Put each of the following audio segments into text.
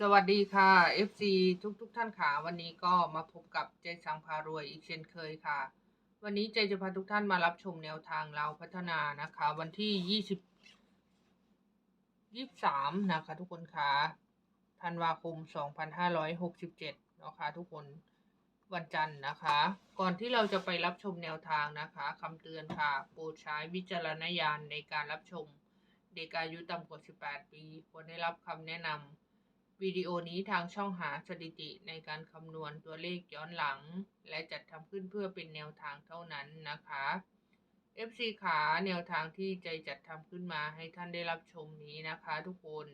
สวัสดีค่ะ FC ทุกทุกๆท่านค่ะ วันนี้ก็มาพบกับใจสังพารวยอีกเช่นเคยค่ะ วันนี้ใจจะพาทุกท่านมารับชมแนวทางเราพัฒนานะคะ วันที่ยี่สิบยี่สามนะคะ ทุกคนค่ะธันวาคมสองพันห้าร้อยหกสิบเจ็ดนะคะทุกคนวันจันทร์นะคะ ก่อนที่เราจะไปรับชมแนวทางนะคะคำเตือนค่ะโปรดใช้วิจารณญาณในการรับชม เด็กอายุต่ำกว่า 18 ปีควรได้รับคำแนะนำ วิดีโอนี้ทางช่องหาสถิติในการคำนวณตัวเลขย้อนหลัง และจัดทำขึ้นเพื่อเป็นแนวทางเท่านั้นนะคะ FC ขาแนวทางที่ใจจัดทำขึ้นมาให้ท่านได้รับชมนี้นะคะทุกคน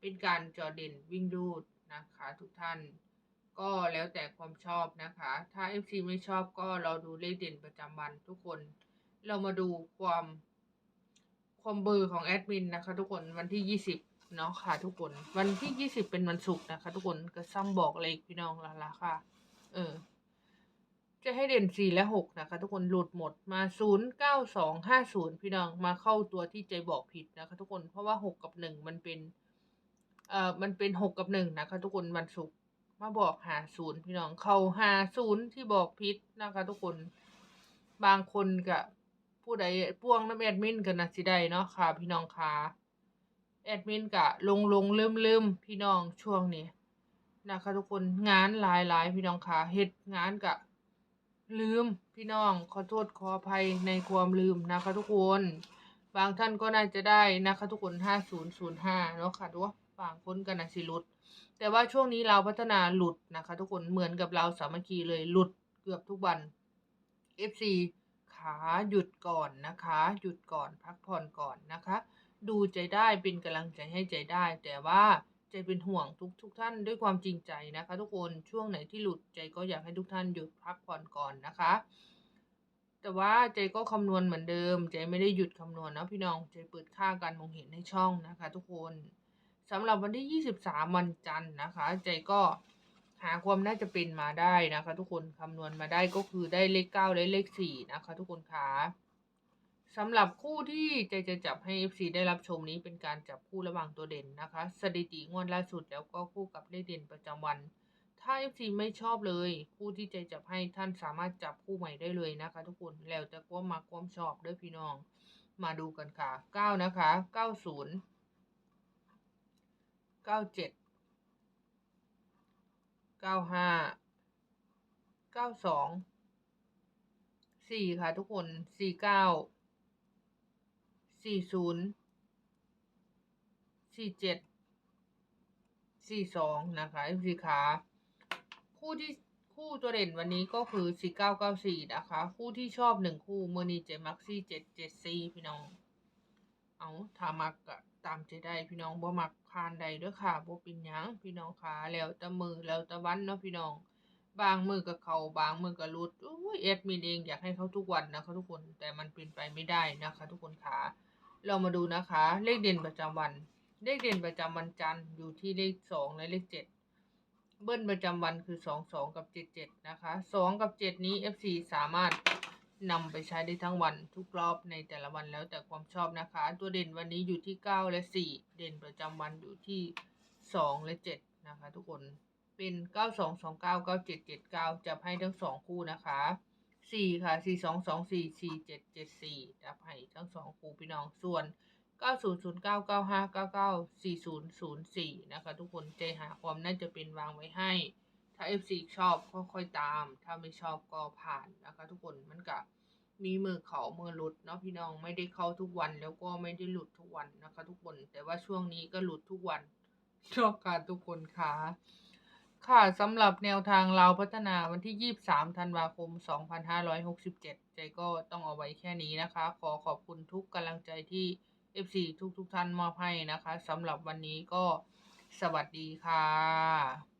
เป็นการจอเด่นวิ่งรูดนะคะทุกท่าน ก็แล้วแต่ความชอบนะคะ ถ้า FC ไม่ชอบก็เราดูเลขเด่นประจำวันทุกคน เรามาดูความความเบอร์ของแอดมินนะคะทุกคนวันที่ยี่สิบ เนาะค่ะทุกคนวันที่ยี่สิบเป็นวันศุกร์นะคะ ทุกคนก็ซ้ำบอกเลขพี่น้องละละค่ะ เออ จะให้เด่นสี่และหกนะคะ ทุกคนหลุดหมดมาศูนย์เก้าสองห้าศูนย์พี่น้องมาเข้าตัวที่ใจบอกผิดนะคะ ทุกคนเพราะว่าหกกับหนึ่งมันเป็น เอ่อมันเป็นหกกับหนึ่งนะคะ ทุกคนวันศุกร์มาบอกหาศูนย์พี่น้องเข้าหาศูนย์ที่บอกผิดนะคะ ทุกคนบางคนก็ผู้ใดพ่วงน้ำแอดมินกันนะสิได้เนาะค่ะ พี่น้องค่ะ แอดมินกะลงลงลืมลืมพี่น้องช่วงนี้นะคะทุกคนงานหลายหลายพี่น้องค่ะเฮ็ดงานกะ ลืมพี่น้องขอโทษขออภัยในความลืมนะคะทุกคน บางท่านก็น่าจะได้นะคะทุกคนห้าศูนย์ศูนย์ห้าเนาะค่ะดูว่าบางคนก็น่าสิหลุด แต่ว่าช่วงนี้เราพัฒนาหลุดนะคะ ทุกคนเหมือนกับเราสามัคคีเลยหลุดเกือบทุกวัน FC ขาหยุดก่อนนะคะ หยุดก่อนพักผ่อนก่อนนะคะ ดูใจได้เป็นกำลังใจให้ใจได้ แต่ว่าใจเป็นห่วงทุกทุกท่านด้วยความจริงใจนะคะ ทุกคนช่วงไหนที่หลุดใจก็อยากให้ทุกท่านหยุดพักผ่อนก่อนนะคะ แต่ว่าใจก็คำนวณเหมือนเดิม ใจไม่ได้หยุดคำนวณนะพี่น้องใจเปิดค่าการมองเห็นให้ช่องนะคะ ทุกคนสำหรับวันที่ 23 วันจันทร์นะคะ ใจก็หาความน่าจะเป็นมาได้นะคะ ทุกคนคำนวณมาได้ก็คือได้เลข 9 และเลข 4 นะคะ ทุกคนคะ สำหรับคู่ที่ใจจะจับให้ FC ได้รับชมนี้เป็นการจับคู่ระหว่างตัวเด่นนะคะ สถิติงวดล่าสุดแล้วก็คู่กับเลขเด่นประจำวัน ถ้า FC ไม่ชอบเลย คู่ที่ใจจับให้ท่านสามารถจับคู่ใหม่ได้เลยนะคะ ทุกคนแล้วแต่ความมาความชอบด้วยพี่น้อง มาดูกันค่ะ 9 นะคะ 90 97 95 92 4 ค่ะทุกคน 49 40 47 42นะคะ FC ขาคู่ที่คู่ตัวเด่นวันนี้ก็คือ4994นะคะ คู่ที่ชอบหนึ่งคู่เมื่อนี้เจมักซี่774พี่น้อง เอาถามักก็ตามใจได้พี่น้องบ่มักผ่านใดด้อค่ะบ่เป็นหยังพี่น้องค่ะแล้วต่มือแล้วต่วันเนาะพี่น้อง บางมือก็เขาบางมือก็หลุดอุ้ยแอดมินเองอยากให้เขาทุกวันนะคะทุกคนแต่มันเป็นไปไม่ได้นะคะ ทุกคนค่ะ เรามาดูนะคะ เลขเด่นประจำวัน เลขเด่นประจำวันจันทร์อยู่ที่เลขสองและเลขเจ็ดเบิ้ลประจำวันคือสองสองกับเจ็ดเจ็ดนะคะสองกับเจ็ดนี้ FC สามารถนำไปใช้ได้ทั้งวันทุกรอบในแต่ละวันแล้วแต่ความชอบนะคะ ตัวเด่นวันนี้อยู่ที่9และ4เด่นประจำวันอยู่ที่2และ7นะคะ ทุกคนเป็น9 2 2 9 9 7 7 9จับให้ทั้ง2คู่นะคะ 4ค่ะ4 2 2 4 4 7 7 4จับให้ทั้ง2คู่พี่น้องส่วน9009 95 99 4004นย์ศูนย์สี่นะคะทุกคนใจหาความน่าจะเป็นวางไว้ให้ ถ้า FC ชอบก็ค่อยตาม ถ้าไม่ชอบก็ผ่านนะคะทุกคนมันก็มีมือเขามือหลุดเนาะพี่น้องไม่ได้เข้าทุกวันแล้วก็ไม่ได้หลุดทุกวันนะคะ ทุกคนแต่ว่าช่วงนี้ก็หลุดทุกวันชอบการทุกคนค่ะ ค่ะสำหรับแนวทางเราพัฒนาวันที่ 23 ธันวาคม 2567 ใจก็ต้องเอาไว้แค่นี้นะคะ ขอขอบคุณทุกกำลังใจที่ FC ทุกทุกท่านมอบให้นะคะสำหรับวันนี้ก็สวัสดีค่ะ